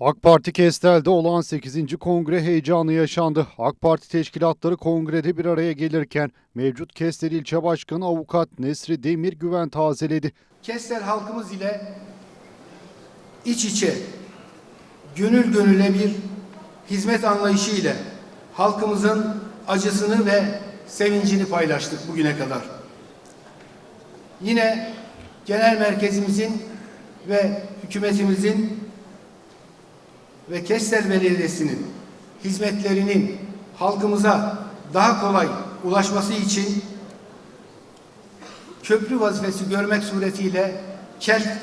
AK Parti Kestel'de olan 8. kongre heyecanı yaşandı. AK Parti teşkilatları kongrede bir araya gelirken mevcut Kestel ilçe başkanı avukat Nesri Demir güven tazeledi. Kestel halkımız ile iç içe, gönül gönüle bir hizmet anlayışı ile halkımızın acısını ve sevincini paylaştık bugüne kadar. Yine genel merkezimizin ve hükümetimizin ve Kestel Belediyesi'nin hizmetlerinin halkımıza daha kolay ulaşması için köprü vazifesi görmek suretiyle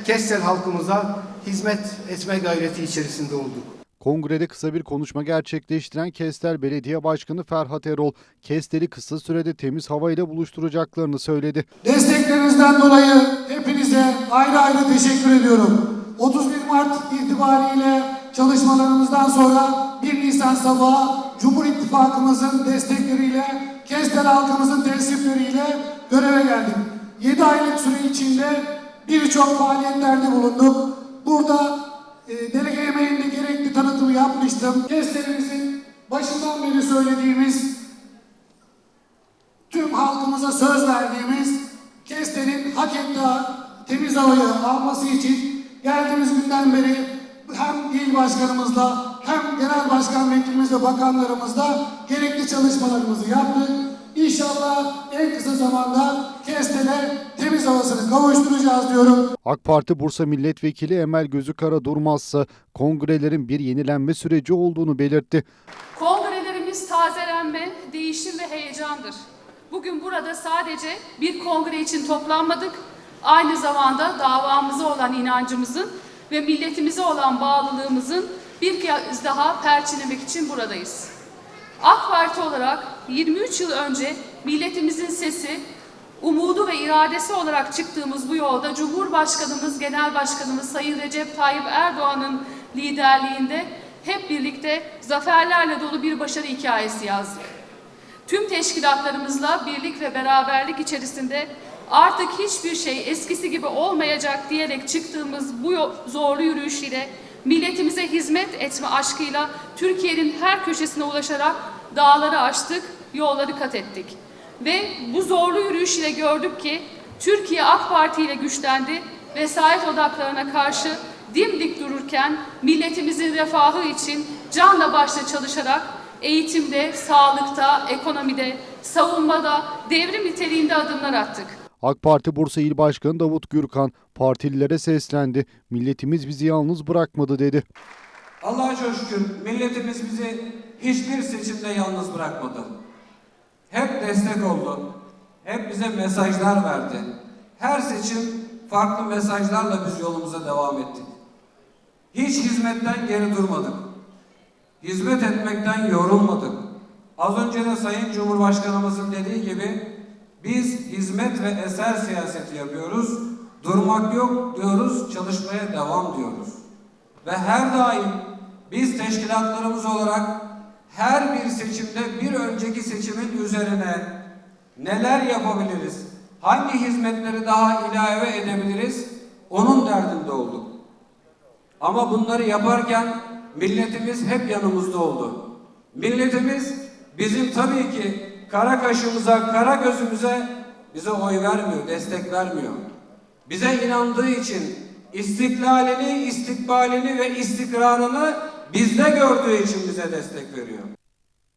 Kessel halkımıza hizmet etme gayreti içerisinde olduk. Kongrede kısa bir konuşma gerçekleştiren Kestel Belediye Başkanı Ferhat Erol, Kestel'i kısa sürede temiz havayla buluşturacaklarını söyledi. Desteklerinizden dolayı hepinize ayrı ayrı teşekkür ediyorum. 31 Mart itibariyle çalışmalarımızdan sonra 1 Nisan sabahı Cumhur İttifakımızın destekleriyle, Kestel halkımızın tesisleriyle göreve geldim. 7 aylık süre içinde birçok faaliyetlerde bulunduk. Burada e, delege yemeğinde gerekli tanıtımı yapmıştım. Kestel'imizin başından beri söylediğimiz tüm halkımıza söz verdiğimiz Kestel'in hak ettiği temiz havayı alması için geldiğimiz günden beri hem il başkanımızla hem genel başkan vekilimizle bakanlarımızla gerekli çalışmalarımızı yaptık. İnşallah en kısa zamanda Kestel'e temiz havasını kavuşturacağız diyorum. AK Parti Bursa Milletvekili Emel Gözükara Durmazsa kongrelerin bir yenilenme süreci olduğunu belirtti. Kongrelerimiz tazelenme, değişim ve heyecandır. Bugün burada sadece bir kongre için toplanmadık, aynı zamanda davamıza olan inancımızın ve milletimize olan bağlılığımızın bir kez daha perçinlemek için buradayız. AK Parti olarak 23 yıl önce milletimizin sesi, umudu ve iradesi olarak çıktığımız bu yolda Cumhurbaşkanımız, Genel Başkanımız Sayın Recep Tayyip Erdoğan'ın liderliğinde hep birlikte zaferlerle dolu bir başarı hikayesi yazdık. Tüm teşkilatlarımızla birlik ve beraberlik içerisinde artık hiçbir şey eskisi gibi olmayacak diyerek çıktığımız bu zorlu yürüyüş ile milletimize hizmet etme aşkıyla Türkiye'nin her köşesine ulaşarak dağları aştık, yolları kat ettik. Ve bu zorlu yürüyüş ile gördük ki Türkiye AK Parti ile güçlendi, vesayet odaklarına karşı dimdik dururken milletimizin refahı için canla başla çalışarak eğitimde, sağlıkta, ekonomide, savunmada, devrim niteliğinde adımlar attık. AK Parti Bursa İl Başkanı Davut Gürkan partililere seslendi. Milletimiz bizi yalnız bırakmadı dedi. Allah'a şükür milletimiz bizi hiçbir seçimde yalnız bırakmadı. Hep destek oldu. Hep bize mesajlar verdi. Her seçim farklı mesajlarla biz yolumuza devam ettik. Hiç hizmetten geri durmadık. Hizmet etmekten yorulmadık. Az önce de Sayın Cumhurbaşkanımızın dediği gibi biz hizmet ve eser siyaseti yapıyoruz. Durmak yok diyoruz, çalışmaya devam diyoruz. Ve her daim biz teşkilatlarımız olarak her bir seçimde bir önceki seçimin üzerine neler yapabiliriz, hangi hizmetleri daha ilave edebiliriz onun derdinde olduk. Ama bunları yaparken milletimiz hep yanımızda oldu. Milletimiz bizim tabii ki kara kaşımıza, kara gözümüze bize oy vermiyor, destek vermiyor. Bize inandığı için istiklalini, istikbalini ve istikrarını bizde gördüğü için bize destek veriyor.